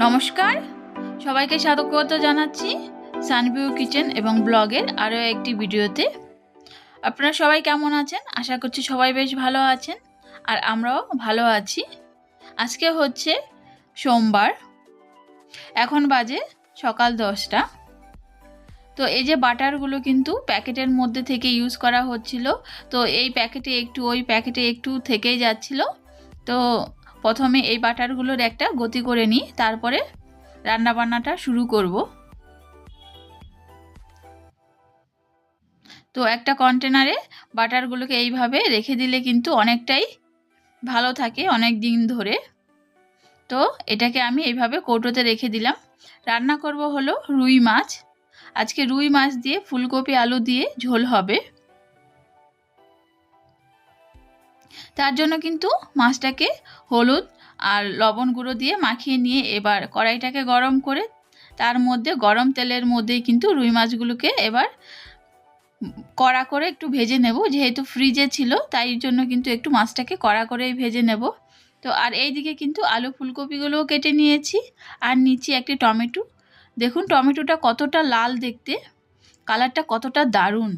নমস্কার। সবাইকে স্বাগত জানাচ্ছি সানভিউ কিচেন এবং ব্লগের আরও একটি ভিডিওতে। আপনারা সবাই কেমন আছেন? আশা করছি সবাই বেশ ভালো আছেন আর আমরাও ভালো আছি। আজকে হচ্ছে সোমবার। এখন বাজে সকাল দশটা। তো এই যে বাটারগুলো কিন্তু প্যাকেটের মধ্যে থেকে ইউজ করা হচ্ছিল, তো এই প্যাকেটে একটু, ওই প্যাকেটে একটু থেকেই যাচ্ছিল। তো প্রথমে এই বাটারগুলোর একটা গতি করে নিই, তারপরে রান্নাবান্নাটা শুরু করব। তো একটা কন্টেনারে বাটারগুলোকে এইভাবে রেখে দিলে কিন্তু অনেকটাই ভালো থাকে, অনেক দিন ধরে। তো এটাকে আমি এইভাবে কৌটোতে রেখে দিলাম। রান্না করব হলো রুই মাছ। আজকে রুই মাছ দিয়ে ফুলকপি, আলু দিয়ে ঝোল হবে। তার জন্য কিন্তু মাছটাকে হলুদ আর লবণ গুঁড়ো দিয়ে মাখিয়ে নিয়ে এবার কড়াইটাকে গরম করে তার মধ্যে গরম তেলের মধ্যেই কিন্তু রুই মাছগুলোকে এবার কড়া করে একটু ভেজে নেব। যেহেতু ফ্রিজে ছিল, তাই জন্য কিন্তু একটু মাছটাকে কড়া করেই ভেজে নেব। তো আর এই দিকে কিন্তু আলু ফুলকপিগুলোও কেটে নিয়েছি। আর নিচ্ছি একটি টমেটো। দেখুন, টমেটোটা কতটা লাল দেখতে, কালারটা কতটা দারুণ।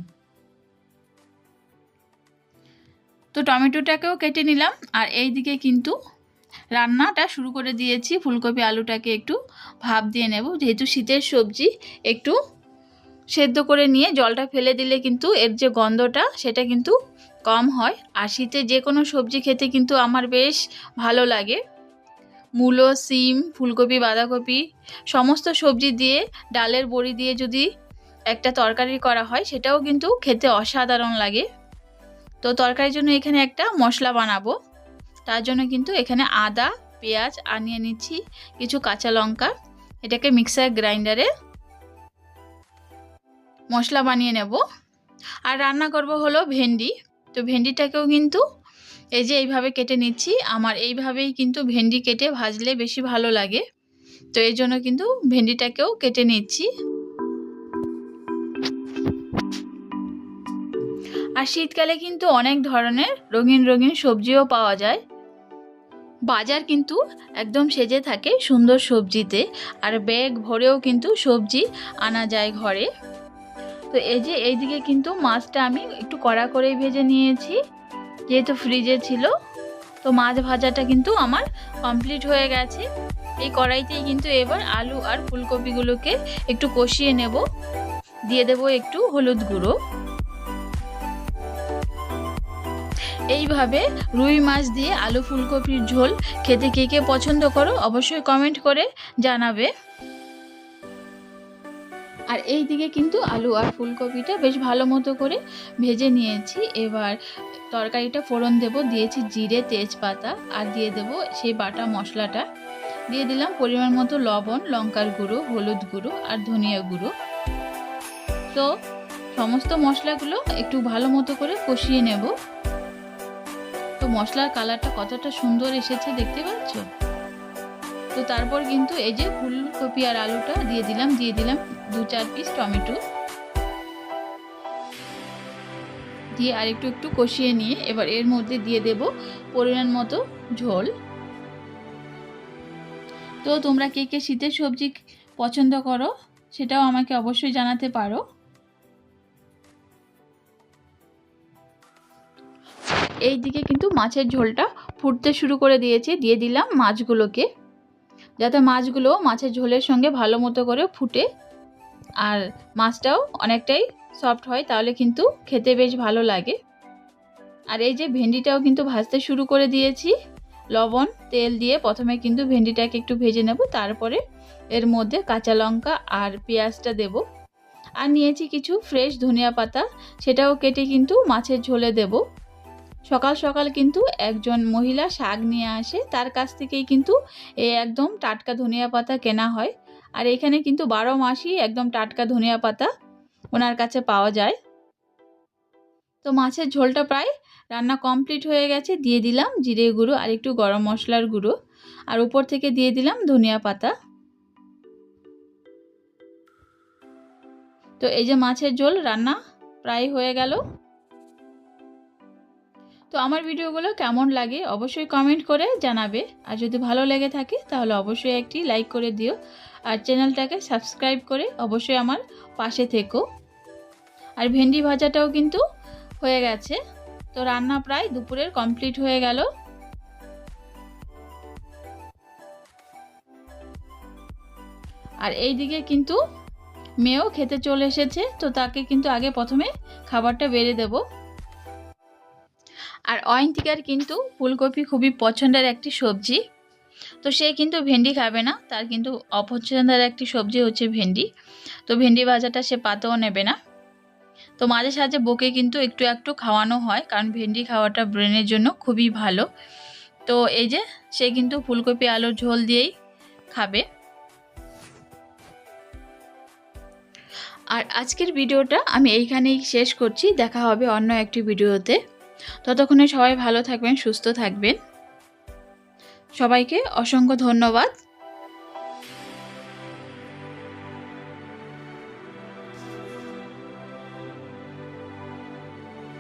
তো টমেটোটাকেও কেটে নিলাম, আর এই দিকে কিন্তু রান্নাটা শুরু করে দিয়েছি। ফুলকপি আলুটাকে একটু ভাপ দিয়ে নেব। যেহেতু শীতের সবজি, একটু সেদ্ধ করে নিয়ে জলটা ফেলে দিলে কিন্তু এর যে গন্ধটা, সেটা কিন্তু কম হয়। আর শীতে যে কোনো সবজি খেতে কিন্তু আমার বেশ ভালো লাগে। মূলো, সিম, ফুলকপি, বাঁধাকপি, সমস্ত সবজি দিয়ে, ডালের বড়ি দিয়ে যদি একটা তরকারি করা হয়, সেটাও কিন্তু খেতে অসাধারণ লাগে। তো তরকারির জন্য এখানে একটা মশলা বানাবো। তার জন্য কিন্তু এখানে আদা, পেঁয়াজ আর নিয়ে নিচ্ছি, কিছু কাঁচা লঙ্কা। এটাকে মিক্সার গ্রাইন্ডারে মশলা বানিয়ে নেব। আর রান্না করব হলো ভেন্ডি। তো ভেন্ডিটাকেও কিন্তু এই যে এইভাবে কেটে নিচ্ছি, আমার এইভাবেই কিন্তু ভেন্ডি কেটে ভাজলে বেশি ভালো লাগে। তো এই জন্য কিন্তু ভেন্ডিটাকেও কেটে নিচ্ছি। আর শীতকালে কিন্তু অনেক ধরনের রঙিন রঙিন সবজিও পাওয়া যায়। বাজার কিন্তু একদম সেজে থাকে সুন্দর সবজিতে, আর ব্যাগ ভরেও কিন্তু সবজি আনা যায় ঘরে। তো এই যে এইদিকে কিন্তু মাছটা আমি একটু কড়া করেই ভেজে নিয়েছি। যেহেতু ফ্রিজে ছিল, তো মাছ ভাজাটা কিন্তু আমার কমপ্লিট হয়ে গেছে। এই কড়াইতেই কিন্তু এবার আলু আর ফুলকপিগুলোকে একটু কষিয়ে নেব। দিয়ে দেব একটু হলুদ গুঁড়ো। এইভাবে রুই মাছ দিয়ে আলু ফুলকপির ঝোল খেতে কে কে পছন্দ করো অবশ্যই কমেন্ট করে জানাবে। আর এই দিকে কিন্তু আলু আর ফুলকপিটা বেশ ভালো মতো করে ভেজে নিয়েছি। এবার তরকারিটা ফোড়ন দেব, দিয়েছি জিরে, তেজপাতা আর দিয়ে দেব সেই বাটা মশলাটা। দিয়ে দিলাম পরিমাণ মতো লবণ, লঙ্কার গুঁড়ো, হলুদ গুঁড়ো আর ধনিয়া গুঁড়ো। তো সমস্ত মশলাগুলো একটু ভালো মতো করে কষিয়ে নেব। তো মশলার কালারটা কতটা সুন্দর এসেছে দেখতে পাচ্ছ? তো তারপর কিন্তু এই যে ফুলকপি আর আলুটা দিয়ে দিলাম দিয়ে দিলাম দু চার পিস টমেটো। দিয়ে আর একটু একটু কষিয়ে নিয়ে এবার এর মধ্যে দিয়ে দেব পরিমাণ মতো ঝোল। তো তোমরা কে কে শীতের সবজি পছন্দ করো সেটাও আমাকে অবশ্যই জানাতে পারো। এই দিকে কিন্তু মাছের ঝোলটা ফুটতে শুরু করে দিয়েছে, দিয়ে দিলাম মাছগুলোকে। যাতে মাছগুলো মাছের ঝোলের সঙ্গে ভালো মতো করে ফুটে। আর মাছটাও অনেকটাই সফট হয়, তাহলে কিন্তু খেতে বেশ ভালো লাগে। আর এই যে ভেন্ডিটাও কিন্তু ভাজতে শুরু করে দিয়েছি। লবণ, তেল দিয়ে প্রথমে কিন্তু ভেন্ডিটাকে একটু ভেজে নেব, তারপরে এর মধ্যে কাঁচা লঙ্কা আর পেঁয়াজটা দেব। আর নিয়েছি কিছু ফ্রেশ ধনিয়া পাতা, সেটাও কেটে কিন্তু মাছের ঝোলে দেবো। সকাল সকাল কিন্তু একজন মহিলা শাক নিয়ে আসে, তার কাছ থেকেই কিন্তু এই একদম টাটকা ধনিয়া পাতা কেনা হয়। আর এখানে কিন্তু বারো মাসই একদম টাটকা ধনিয়া পাতা ওনার কাছে পাওয়া যায়। তো মাছের ঝোলটা প্রায় রান্না কমপ্লিট হয়ে গেছে, দিয়ে দিলাম জিরে গুঁড়ো আর একটু গরম মশলার গুঁড়ো। আর উপর থেকে দিয়ে দিলাম ধনিয়া পাতা। তো এই যে মাছের ঝোল রান্না প্রায় হয়ে গেল। তো আমার ভিডিওগুলো কেমন লাগে অবশ্যই কমেন্ট করে জানাবে। আর যদি ভালো লেগে থাকে, তাহলে অবশ্যই একটি লাইক করে দিও। আর চ্যানেলটাকে সাবস্ক্রাইব করে অবশ্যই আমার পাশে থেকো। আর ভেন্ডি ভাজাটাও কিন্তু হয়ে গেছে। তো রান্না প্রায় দুপুরের কমপ্লিট হয়ে গেল। আর এই দিকে কিন্তু মেয়েও খেতে চলে এসেছে, তো তাকে কিন্তু আগে প্রথমে খাবারটা বেড়ে দেব। আর অয়ন্তিকার কিন্তু ফুলকপি খুবই পছন্দের একটি সবজি। তো সে কিন্তু ভেন্ডি খাবে না, তার কিন্তু অপছন্দের একটি সবজি হচ্ছে ভেন্ডি। তো ভেন্ডি ভাজাটা সে পাতেও নেবে না। তো মাঝে সাঝে বকে কিন্তু একটু একটু খাওয়ানো হয়, কারণ ভেন্ডি খাওয়াটা ব্রেনের জন্য খুবই ভালো। তো এই যে সে কিন্তু ফুলকপি আলুর ঝোল দিয়েই খাবে। আর আজকের ভিডিওটা আমি এইখানেই শেষ করছি, দেখা হবে অন্য একটি ভিডিওতে। ততক্ষণে সবাই ভালো থাকবেন সুস্থ থাকবেন। সবাইকে অসংখ্য ধন্যবাদ।